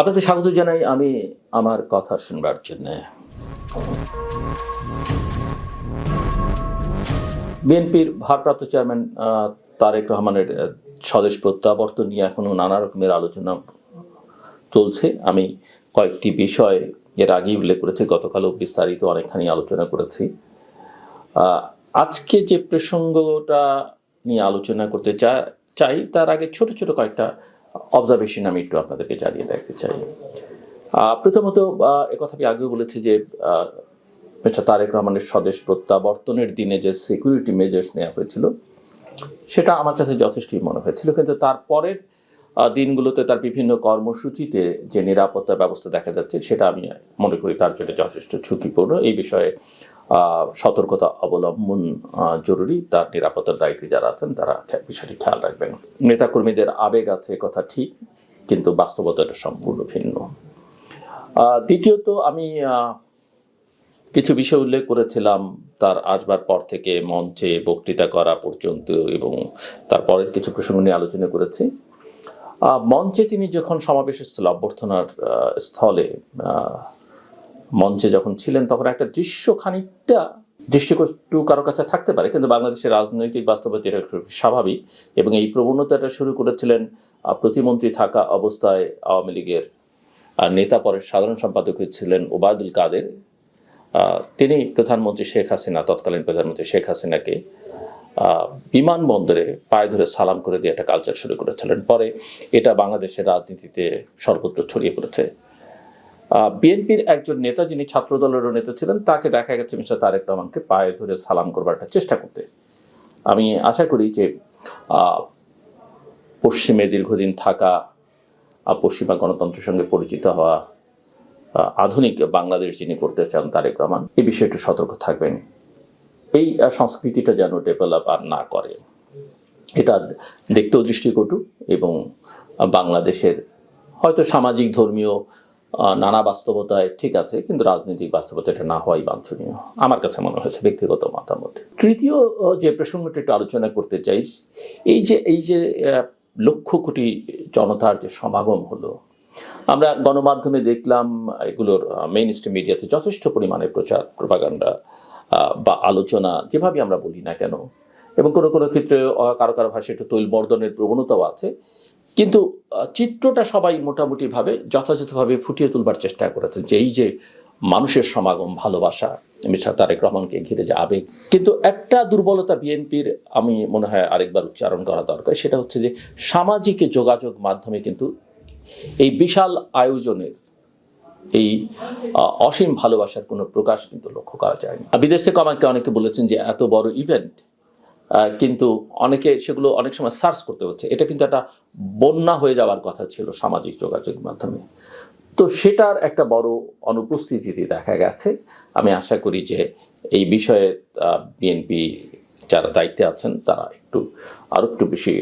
আপনাদের স্বাগত জানাই আমি আমার কথা শুনবার জন্য। বিএনপির ভারপ্রাপ্ত চেয়ারম্যান তারেক রহমানের স্বদেশ প্রত্যাবর্তন নিয়ে এখনও নানা রকমের আলোচনা চলছে। আমি কয়েকটি বিষয় এর আগেই উল্লেখ করেছি, গতকালও বিস্তারিত অনেকখানি আলোচনা করেছি। আজকে যে প্রসঙ্গটা নিয়ে আলোচনা করতে চাই, তার আগে ছোট ছোট কয়েকটা অবজারভেশন আমি একটু আপনাদেরকে জানিয়ে রাখতে চাই। প্রথমত একথা আমি আগেও বলেছি যে আহ, তারেক রহমানের স্বদেশ প্রত্যাবর্তনের দিনে যে সিকিউরিটি মেজার্স নেওয়া হয়েছিল সেটা আমার কাছে যথেষ্টই মনে হয়েছিল। কিন্তু তারপরের দিনগুলোতে তার বিভিন্ন কর্মসূচিতে যে নিরাপত্তা ব্যবস্থা দেখা যাচ্ছে সেটা আমি মনে করি তার জন্য যথেষ্ট ঝুঁকিপূর্ণ। এই বিষয়ে সতর্কতা অবলম্বন জরুরি। তার নিরাপত্তার দায়িত্বে যারা আছেন, তারা বিষয়টি খেয়াল রাখবেন। নেতাকর্মীদের আবেগ আছে, কথা ঠিক, কিন্তু বাস্তবতাটা সম্পূর্ণ ভিন্ন। দ্বিতীয়ত আমি কিছু বিষয় উল্লেখ করেছিলাম তার আসবার পর থেকে মঞ্চে বক্তৃতা করা পর্যন্ত এবং তারপরের কিছু প্রসঙ্গ নিয়ে আলোচনা করেছি। মঞ্চে তিনি যখন সমাবেশ স্থল অভ্যর্থনার স্থলে মঞ্চে যখন ছিলেন, তখন একটা দৃশ্য খানিকটা দৃষ্টিকটু কারও কাছে থাকতে পারে, কিন্তু বাংলাদেশের রাজনৈতিক বাস্তবতা এটা স্বাভাবিক এবং এই প্রবণতাটা শুরু করেছিলেন প্রতিমন্ত্রী থাকা অবস্থায় আওয়ামী লীগের নেতা পরে সাধারণ সম্পাদক ছিলেন ওবায়দুল কাদের। তিনি প্রধানমন্ত্রী শেখ হাসিনা, তৎকালীন প্রধানমন্ত্রী শেখ হাসিনাকে বিমানবন্দরে পায়ে ধরে সালাম করে দিয়ে একটা কালচার শুরু করেছিলেন। পরে এটা বাংলাদেশের রাজনীতিতে সর্বত্র ছড়িয়ে পড়েছে। বিএনপির একজন নেতা যিনি ছাত্র দলেরও নেতা ছিলেন, তাকে দেখা গেছে মিস্টার তারেক রহমানকে পায়ে ধরে সালাম করবার একটা চেষ্টা করতে। আমি আশা করি যে পশ্চিমে দীর্ঘদিন থাকা পশ্চিমা গণতন্ত্রের সঙ্গে পরিচিত হওয়া আধুনিক বাংলাদেশ যিনি করতে চান তারেক রহমান এই বিষয়ে একটু সতর্ক থাকবেন। এই সংস্কৃতিটা যেন ডেভেলপ আর না করে। এটা দেখতেও দৃষ্টিকটু এবং বাংলাদেশের হয়তো সামাজিক ধর্মীয় নানা বাস্তবতায় ঠিক আছে, কিন্তু রাজনৈতিক বাস্তবতা এটা না হওয়াই বাঞ্ছনীয়। আমার কাছে মনে হয়েছে ব্যক্তিগত মতামত। তৃতীয় যে প্রসঙ্গটা একটু আলোচনা করতে চাই, এই যে এই যে লক্ষ কোটি জনতার যে সমাগম হলো, আমরা গণমাধ্যমে দেখলাম এগুলোর মেইন স্ট্রিম মিডিয়াতে যথেষ্ট পরিমাণে প্রচার প্রপাগান্ডা বা আলোচনা যেভাবে আমরা বলি না কেন, এবং কোনো কোনো ক্ষেত্রে কারও কারও ভাষায় একটু তৈল বর্ধনের প্রবণতাও আছে কিন্তু চিত্রটা সবাই মোটামুটিভাবে যথাযথভাবে ফুটিয়ে তুলবার চেষ্টা করেছে। যে এই যে মানুষের সমাগম, ভালোবাসা মির্জা তারেক রহমানকে ঘিরে যে আবেগ। কিন্তু একটা দুর্বলতা বিএনপির, আমি মনে হয় আরেকবার উচ্চারণ করা দরকার, সেটা হচ্ছে যে সামাজিক যোগাযোগ মাধ্যমে কিন্তু এই বিশাল আয়োজনের, এই অসীম ভালোবাসার কোনো প্রকাশ কিন্তু লক্ষ্য করা যায়নি। বিদেশ থেকে আমাকে অনেকে বলেছেন যে এত বড় ইভেন্ট কিন্তু অনেকে সেগুলো অনেক সময় সার্চ করতে হচ্ছে। এটা কিন্তু একটা বন্যা হয়ে যাওয়ার কথা ছিল সামাজিক যোগাযোগ মাধ্যমে। তো সেটার একটা বড় অনুপস্থিতিতে দেখা গেছে। আমি আশা করি যে এই বিষয়ে বিএনপি যারা দায়িত্বে আছেন, তারা একটু, আরও একটু বেশি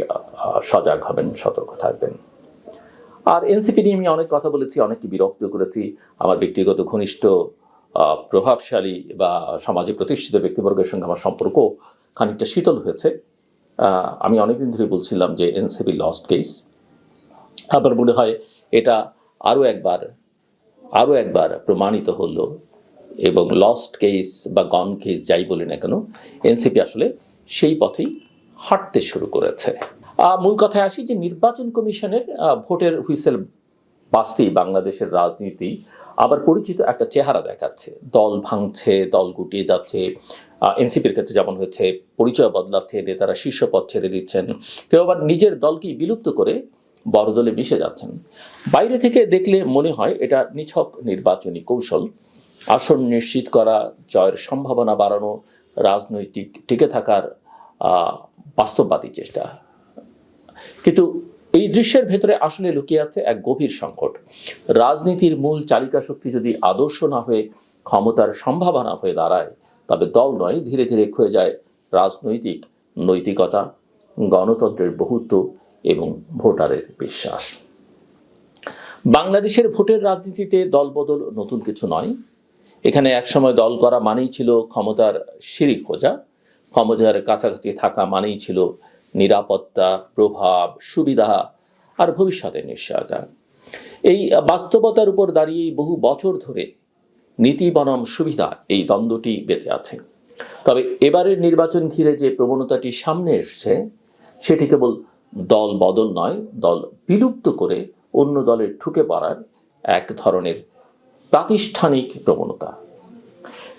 সজাগ হবেন, সতর্ক থাকবেন। আর এনসিপি নিয়ে আমি অনেক কথা বলেছি, অনেককে বিরক্ত করেছি। আমার ব্যক্তিগত ঘনিষ্ঠ প্রভাবশালী বা সমাজে প্রতিষ্ঠিত ব্যক্তিবর্গের সঙ্গে আমার সম্পর্ক খানিকটা শীতল হয়েছে। আমি অনেকদিন ধরে বলছিলাম যে এনসিপি লস্ট কেস আবার মনে হয় এটা আরও একবার আরও একবার প্রমাণিত হলো এবং লস্ট কেস বা গন কেস যাই বলি না কেন, এনসিপি আসলে সেই পথেই হাঁটতে শুরু করেছে। মূল কথায় আসি যে নির্বাচন কমিশনের ভোটের হুইসেল বাস্তেই বাংলাদেশের রাজনীতি। আবার পরিচিত একটা চেহারা দেখাচ্ছে। দল ভাঙছে, দল গুটিয়ে যাচ্ছে এনসিপির ক্ষেত্রে যেমন হচ্ছে পরিচয় বদলাচ্ছে নেতারা শীর্ষ পদ ছেড়ে দিচ্ছেন, কেউ আবার নিজের দলকেই বিলুপ্ত করে বড় দলে মিশে যাচ্ছেন। বাইরে থেকে দেখলে মনে হয় এটা নিছক নির্বাচনী কৌশল। আসন নিশ্চিত করা, জয়ের সম্ভাবনা বাড়ানো, রাজনৈতিক টিকে থাকার বাস্তববাদী চেষ্টা। কিন্তু এই দৃশ্যের ভেতরে আসলে লুকিয়ে আছে এক গভীর সংকট। রাজনীতির মূল চালিকা শক্তি যদি আদর্শ না হয়ে ক্ষমতার সম্ভাবনা হয়ে দাঁড়ায় তবে দল নয়, ধীরে ধীরে ক্ষয়ে যায় রাজনৈতিক নৈতিকতা, গণতন্ত্রের বহুত্ব এবং ভোটারের বিশ্বাস। বাংলাদেশের ভোটের রাজনীতিতে দলবদল নতুন কিছু নয়। এখানে একসময় দল করা মানেই ছিল ক্ষমতার সিঁড়ি খোঁজা। ক্ষমতার কাছাকাছি থাকা মানেই ছিল নিরাপত্তা, প্রভাব, সুবিধা আর ভবিষ্যতের নিশ্চয়তা। এই বাস্তবতার উপর দাঁড়িয়ে বহু বছর ধরে নীতি বনাম সুবিধা, এই দ্বন্দ্বটি বেঁচে আছে। তবে এবারের নির্বাচন ঘিরে যে প্রবণতাটি সামনে এসছে, সেটি কেবল দল বদল নয়, দল বিলুপ্ত করে অন্য দলে ঠুকে পড়ার এক ধরনের প্রাতিষ্ঠানিক প্রবণতা।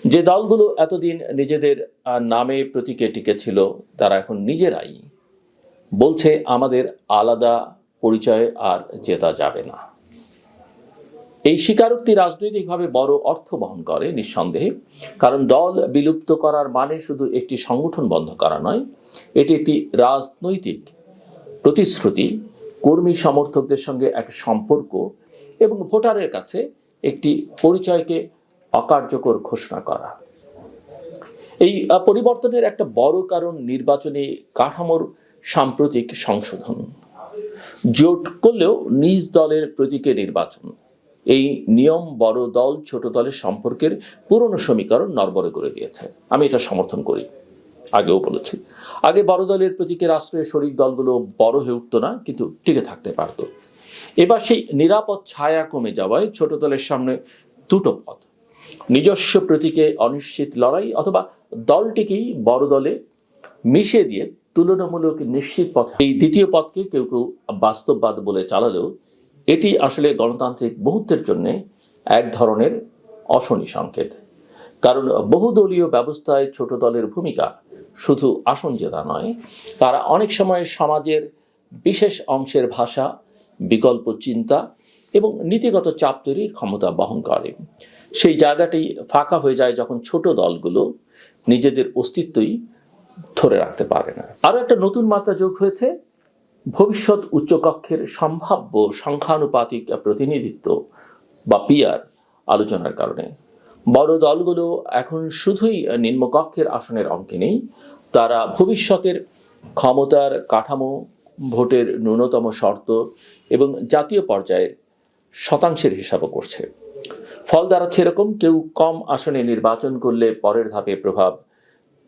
যে দলগুলো এতদিন নিজেদের নামে প্রতীকে টিকেছিল, তারা এখন নিজেরাই বলছে, আমাদের আলাদা পরিচয় আর জেতা যাবে না। এই স্বীকারোক্তি রাজনৈতিকভাবে বড় অর্থ বহন করে, নিঃসন্দেহে। কারণ দল বিলুপ্ত করার মানে শুধু একটি সংগঠন বন্ধ করা নয়, এটি একটি রাজনৈতিক প্রতিশ্রুতি। কর্মী সমর্থকদের সঙ্গে এক সম্পর্ক এবং ভোটারের কাছে একটি পরিচয়কে অকার্যকর ঘোষণা করা। এই পরিবর্তনের একটা বড় কারণ নির্বাচনী কাঠামোর সাম্প্রতিক সংশোধন। জোট করলেও নিজ দলের প্রতীকে নির্বাচন। এই নিয়ম বড় দল, ছোট দলের সম্পর্কের পুরনো সমীকরণ নরবরে করে দিয়েছে। আমি এটা সমর্থন করি। আগেও বলেছি। আগে বড় দলের প্রতীকে রাষ্ট্রের শরিক দলগুলো বড় হয়ে উঠতো না, কিন্তু টিকে থাকতে পারতো। এবার সেই নিরাপদ ছায়া কমে যাওয়ায় ছোট দলের সামনে দুটো পথ। নিজস্ব প্রতীকে অনিশ্চিত লড়াই অথবা দলটিকেই বড় দলে মিশিয়ে দিয়ে তুলনামূলক নিশ্চিত পথ। এই দ্বিতীয় পথকে কেউ কেউ বাস্তববাদ বলে চালালেও এটি আসলে গণতান্ত্রিক বহুত্বের জন্য এক ধরনের অশনি সংকেত। কারণ বহুদলীয় ব্যবস্থায় ছোট দলের ভূমিকা শুধু আসন জেতা নয়, তারা অনেক সময় সমাজের বিশেষ অংশের ভাষা, বিকল্প চিন্তা এবং নীতিগত চাপ তৈরির ক্ষমতা বহন করে। সেই জায়গাটি ফাঁকা হয়ে যায় যখন ছোট দলগুলো নিজেদের অস্তিত্বই ধরে রাখতে পারে না। আরও একটা নতুন মাত্রা যোগ হয়েছে ভবিষ্যৎ উচ্চকক্ষের সম্ভাব্য সংখ্যানুপাতিক প্রতিনিধিত্ব বা পিয়ার আলোচনার কারণে। বড় দলগুলো এখন শুধুই নিম্নকক্ষের আসনের অঙ্কে নেই, তারা ভবিষ্যতের ক্ষমতার কাঠামো, ভোটের ন্যূনতম শর্ত এবং জাতীয় পর্যায়ে শতাংশের হিসাবও করছে। ফল দাঁড়াচ্ছে এরকম, কেউ কম আসনে নির্বাচন করলে পরের ধাপে প্রভাব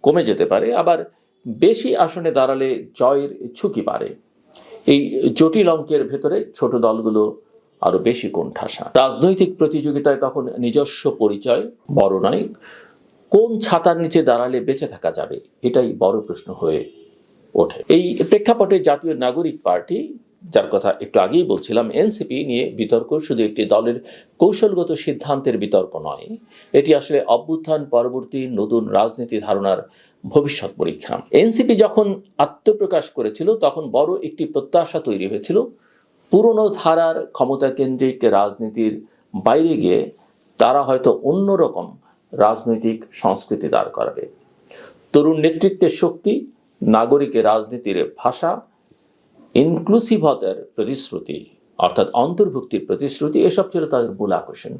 কমে যেতে পারে, আবার বেশি আসনে দাঁড়ালে জয়ের ঝুঁকি বাড়ে। এই জটিল অঙ্কের ভেতরে ছোট দলগুলো আরও বেশি কোণঠাসা। রাজনৈতিক প্রতিযোগিতায় তখন নিজস্ব পরিচয় বড় নয় কোন ছাতার নিচে দাঁড়ালে বেঁচে থাকা যাবে, এটাই বড় প্রশ্ন হয়ে ওঠে। এই প্রেক্ষাপটে জাতীয় নাগরিক পার্টি যার কথা একটু আগেই বলছিলাম, এনসিপি নিয়ে বিতর্ক শুধু একটি দলের কৌশলগত সিদ্ধান্তের বিতর্ক নয়, এটি আসলে অভ্যুত্থান পরবর্তী নতুন রাজনীতি ধারণার ভবিষ্যৎ পরীক্ষা। এনসিপি যখন আত্মপ্রকাশ করেছিল, তখন বড় একটি প্রত্যাশা তৈরি হয়েছিল, পুরনো ধারার ক্ষমতা কেন্দ্রিক রাজনীতির বাইরে গিয়ে তারা হয়তো অন্যরকম রাজনৈতিক সংস্কৃতি দাঁড় করাবে। তরুণ নেতৃত্বের শক্তি, নাগরিকের রাজনীতির ভাষা ইনক্লুসিভতার প্রতিশ্রুতি, অর্থাৎ অন্তর্ভুক্তির প্রতিশ্রুতি, এসব ছিল তাদের মূল আকর্ষণ।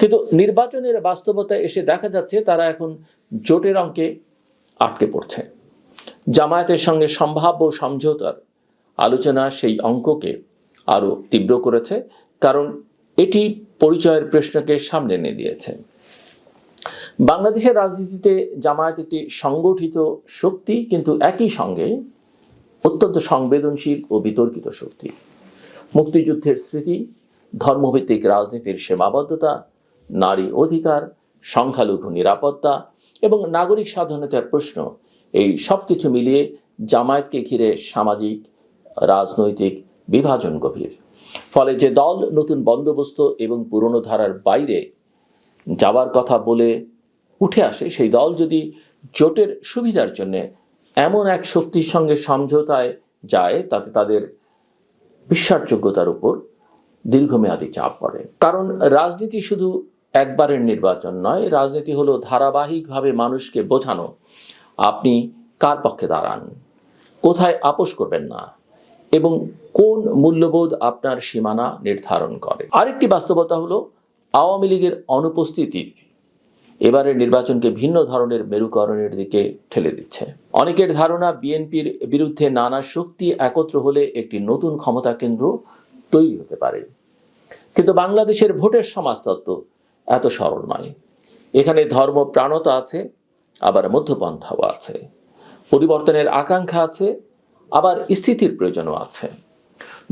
কিন্তু নির্বাচনের বাস্তবতায় এসে দেখা যাচ্ছে তারা এখন জোটের অঙ্কে আটকে পড়ছে। জামায়াতের সঙ্গে সম্ভাব্য সমঝোতার আলোচনা সেই অঙ্ককে আরও তীব্র করেছে, কারণ এটি পরিচয়ের প্রশ্নকে সামনে এনে দিয়েছে। বাংলাদেশের রাজনীতিতে জামায়াত একটি সংগঠিত শক্তি, কিন্তু একই সঙ্গে অত্যন্ত সংবেদনশীল ও বিতর্কিত শক্তি। মুক্তিযুদ্ধের স্মৃতি, ধর্মভিত্তিক রাজনীতির সীমাবদ্ধতা, নারী অধিকার, সংখ্যালঘু নিরাপত্তা এবং নাগরিক স্বাধীনতার প্রশ্ন, এই সব কিছু মিলিয়ে জামায়াতকে ঘিরে সামাজিক, রাজনৈতিক বিভাজন গভীর। ফলে যে দল নতুন বন্দোবস্ত এবং পুরনো ধারার বাইরে যাবার কথা বলে উঠে আসে, সেই দল যদি জোটের সুবিধার জন্য এমন এক শক্তির সঙ্গে সমঝোতায় যায় তাতে তাদের বিশ্বাসযোগ্যতার উপর দীর্ঘমেয়াদী চাপ পড়ে। কারণ রাজনীতি শুধু একবারের নির্বাচন নয়, রাজনীতি হলো ধারাবাহিকভাবে মানুষকে বোঝানো। আপনি কার পক্ষে দাঁড়ান? কোথায় আপোষ করবেন না? এবং কোন মূল্যবোধ আপনার সীমানা নির্ধারণ করে? আরেকটি বাস্তবতা হলো আওয়ামী লীগের অনুপস্থিতি। এবারের নির্বাচনকে ভিন্ন ধরনের মেরুকরণের দিকে ঠেলে দিচ্ছে। অনেকের ধারণা বিএনপির বিরুদ্ধে নানা শক্তি একত্র হলে একটি নতুন ক্ষমতা কেন্দ্র তৈরি হতে পারে। কিন্তু বাংলাদেশের ভোটের সমাজতত্ত্ব এত সরল নয়। এখানে ধর্ম প্রাণতা আছে, আবার মধ্যপন্থাও আছে। পরিবর্তনের আকাঙ্ক্ষা আছে, আবার স্থিতির প্রয়োজনও আছে।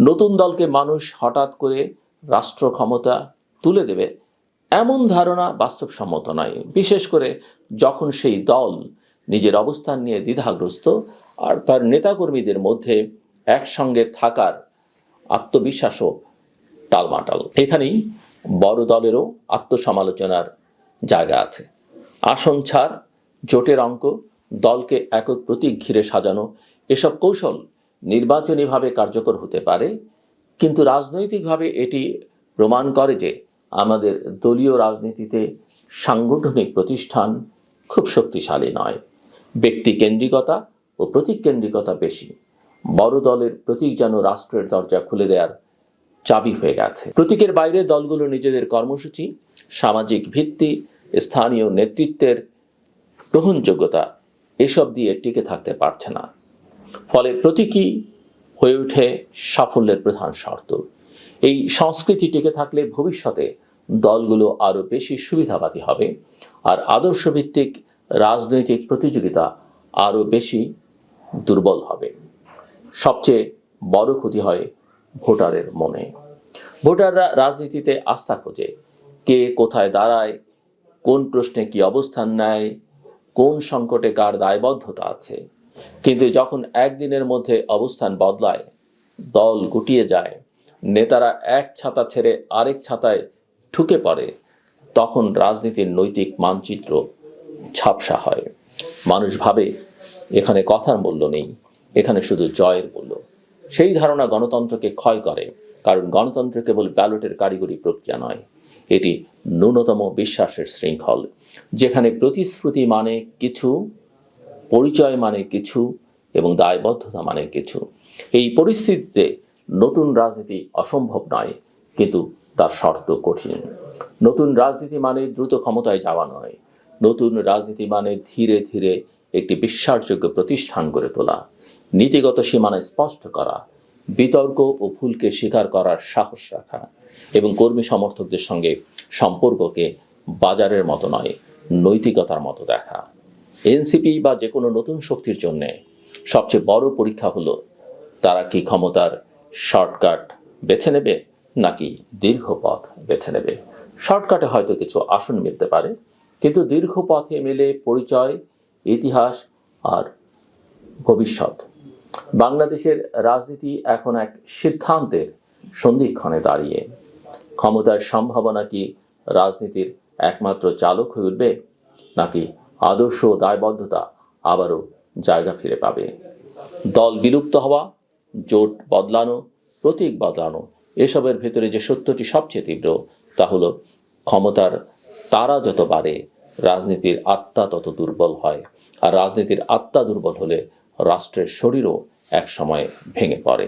নতুন দলকে মানুষ হঠাৎ করে রাষ্ট্র ক্ষমতা তুলে দেবে এমন ধারণা বাস্তবসম্মত নয়। বিশেষ করে যখন সেই দল নিজের অবস্থান নিয়ে দ্বিধাগ্রস্ত আর তার নেতাকর্মীদের মধ্যে একসঙ্গে থাকার আত্মবিশ্বাসও টালমাটাল। এখানেই বড় দলেরও আত্মসমালোচনার জায়গা আছে। আসন ছাড়, জোটের অঙ্ক, দলকে একক প্রতীক ঘিরে সাজানো, এসব কৌশল নির্বাচনীভাবে কার্যকর হতে পারে। কিন্তু রাজনৈতিকভাবে এটি প্রমাণ করে যে আমাদের দলীয় রাজনীতিতে সাংগঠনিক প্রতিষ্ঠান খুব শক্তিশালী নয়। ব্যক্তি কেন্দ্রিকতা ও প্রতীক কেন্দ্রিকতা বেশি। বড় দলের প্রতীক যেন রাষ্ট্রের দরজা খুলে দেওয়ার চাবি হয়ে গেছে। প্রতীকের বাইরে দলগুলো নিজেদের কর্মসূচি, সামাজিক ভিত্তি, স্থানীয় নেতৃত্বের গ্রহণযোগ্যতা এসব দিয়ে টিকে থাকতে পারছে না। ফলে প্রতীকী হয়ে ওঠে সাফল্যের প্রধান শর্ত। এই সংস্কৃতি টিকে থাকলে ভবিষ্যতে দলগুলো আরও বেশি সুবিধাবাদী হবে। আর আদর্শভিত্তিক রাজনৈতিক প্রতিযোগিতা আরও বেশি দুর্বল হবে। সবচেয়ে বড় ক্ষতি হয় ভোটারের মনে। ভোটাররা রাজনীতিতে আস্থা খোঁজে। কে কোথায় দাঁড়ায়, কোন প্রশ্নে কি অবস্থান নেয়, কোন সংকটে কার দায়বদ্ধতা আছে। কিন্তু যখন একদিনের মধ্যে অবস্থান বদলায়, দল গুটিয়ে যায়। নেতারা এক ছাতা ছেড়ে আরেক ছাতায় ঢুকে পড়ে, তখন রাজনীতির নৈতিক মানচিত্র ঝাপসা হয়। মানুষ ভাবে, এখানে কথার মূল্য নেই, এখানে শুধু জয়ের মূল্য। সেই ধারণা গণতন্ত্রকে ক্ষয় করে, কারণ গণতন্ত্র কেবল ব্যালটের কারিগরি প্রক্রিয়া নয়, এটি ন্যূনতম বিশ্বাসের শৃঙ্খল, যেখানে প্রতিশ্রুতি মানে কিছু, পরিচয় মানে কিছু, এবং দায়বদ্ধতা মানে কিছু। এই পরিস্থিতিতে নতুন রাজনীতি অসম্ভব নয়, কিন্তু তার শর্ত কঠিন। নতুন রাজনীতি মানে দ্রুত ক্ষমতায় যাওয়া নয়। নতুন রাজনীতি মানে ধীরে ধীরে একটি বিশ্বাসযোগ্য প্রতিষ্ঠান গড়ে তোলা, নীতিগত সীমানা স্পষ্ট করা, বিতর্ক ও ভুলকে স্বীকার করার সাহস রাখা এবং কর্মী সমর্থকদের সঙ্গে সম্পর্ককে বাজারের মতো নয়, নৈতিকতার মতো দেখা। এনসিপি বা যে কোনো নতুন শক্তির জন্যে সবচেয়ে বড় পরীক্ষা হলো, তারা কি ক্ষমতার শর্টকাট বেছে নেবে নাকি দীর্ঘ পথ বেছে নেবে? শর্টকাটে হয়তো কিছু আসন মিলতে পারে, কিন্তু দীর্ঘ পথে মিলে পরিচয়, ইতিহাস আর ভবিষ্যৎ। বাংলাদেশের রাজনীতি এখন এক সিদ্ধান্তের সন্ধিক্ষণে দাঁড়িয়ে। ক্ষমতার সম্ভাবনা কি রাজনীতির একমাত্র চালক হয়ে উঠবে, নাকি আদর্শ দায়বদ্ধতা আবারও জায়গা ফিরে পাবে? দল বিলুপ্ত হওয়া জোট বদলানো, প্রতীক বদলানো, এসবের ভেতরে যে সত্যটি সবচেয়ে তীব্র, তা হলো ক্ষমতার তারা যত বাড়ে, রাজনীতির আত্মা তত দুর্বল হয়। আর রাজনীতির আত্মা দুর্বল হলে রাষ্ট্রের শরীরও এক সময় ভেঙে পড়ে।